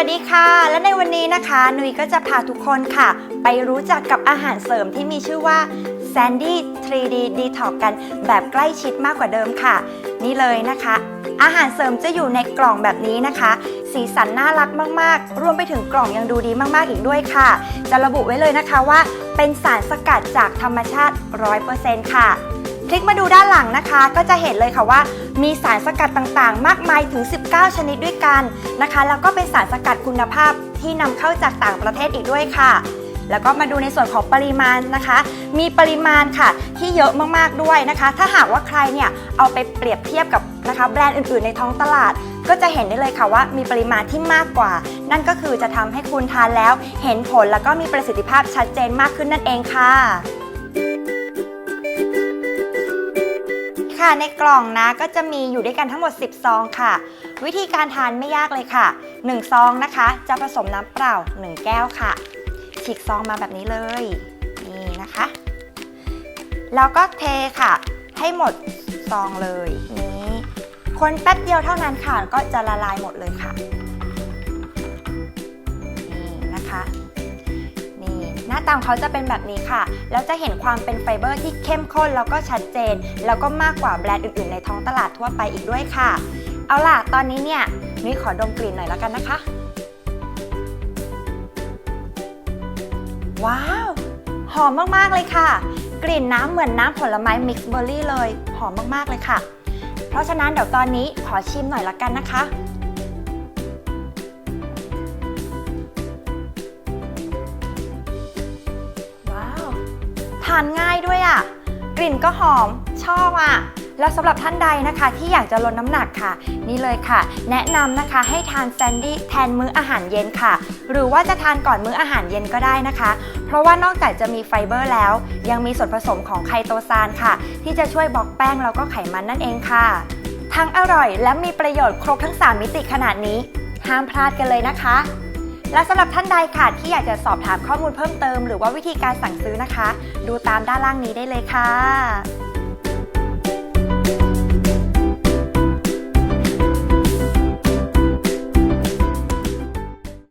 วัสดีค่ะ และในวันนี้นะคะนุ้ยก็จะพาทุกคนค่ะ ไปรู้จักกับอาหารเสริมที่มีชื่อว่า Sandy 3D Detox กันแบบใกล้ชิดมากกว่าเดิมค่ะ นี่เลยนะคะ อาหารเสริมจะอยู่ในกล่องแบบนี้นะคะ สีสันน่ารักมากๆ รวมไปถึงกล่องยังดูดีมากๆอีกด้วยค่ะ จะระบุไว้เลยนะคะว่า เป็นสารสกัดจากธรรมชาติ 100%ค่ะ คลิกมาดูด้านหลังนะคะ ก็จะเห็นเลยค่ะว่า มีสารสกัดต่างๆ มากมายถึง 19 ชนิดด้วยกันนะคะ แล้วก็เป็นสารสกัดคุณภาพที่นำเข้าจากต่างประเทศอีกด้วยค่ะ แล้วก็มาดูในส่วนของปริมาณนะคะ มีปริมาณค่ะที่เยอะมากๆด้วยนะคะ ถ้าหากว่าใครเนี่ยเอาไปเปรียบเทียบกับนะคะแบรนด์อื่นๆ ในท้องตลาดก็จะเห็นได้เลยค่ะว่ามีปริมาณที่มากกว่า นั่นก็คือจะทำให้คุณทานแล้ว เห็นผลแล้วก็มีประสิทธิภาพชัดเจนมากขึ้นนั่นเองค่ะ ค่ะในกล่องนะก็จะมีอยู่ด้วยกันทั้งหมด 10 ซองค่ะ วิธีการทานไม่ยากเลยค่ะ 1 ซองนะคะ จะผสมน้ำเปล่า 1 แก้วค่ะ ฉีกซองมาแบบนี้เลย นี่นะคะ แล้วก็เทค่ะ ให้หมดซองเลย นี้ คนแป๊บเดียวเท่านั้นค่ะ ก็จะละลายหมดเลยค่ะาตาของเขาจะเป็นแบบนี้ค่ะ แล้วจะเห็นความเป็นไฟเบอร์ที่เข้มข้นแล้วก็ชัดเจน แล้วก็มากกว่าแบรนด์อื่นๆ ในท้องตลาดทั่วไปอีกด้วยค่ะ เอาล่ะ ตอนนี้เนี่ยนุ้ยขอดมกลิ่นหน่อยแล้วกันนะคะ ว้าว หอมมากๆเลยค่ะ กลิ่นน้ำเหมือนน้ำผลไม้มิกซ์เบอร์รี่เลย หอมมากๆเลยค่ะ เพราะฉะนั้นเดี๋ยวตอนนี้ขอชิมหน่อยละกันนะคะ ทานง่ายด้วยอะ่ะ กลิ่นก็หอม ชอบอะ่ะ แล้วสำหรับท่านใดนะคะที่อยากจะลดน้ำหนักค่ะ นี่เลยค่ะ แนะนำนะคะให้ทานแซนดี้แทนมื้ออาหารเย็นค่ะ หรือว่าจะทานก่อนมื้ออาหารเย็นก็ได้นะคะ เพราะว่านอกจากจะมีไฟเบอร์แล้ว ยังมีส่วนผสมของไคโตซานค่ะ ที่จะช่วยบล็อกแป้งแล้วก็ไขมันนั่นเองค่ะ ทั้งอร่อยและมีประโยชน์ครบทั้ง 3 มิติขนาดนี้ ห้ามพลาดกันเลยนะคะ และสำหรับท่านใดค่ะที่อยากจะสอบถามข้อมูลเพิ่มเติม หรือว่าวิธีการสั่งซื้อนะคะ ดูตามด้านล่างนี้ได้เลยค่ะ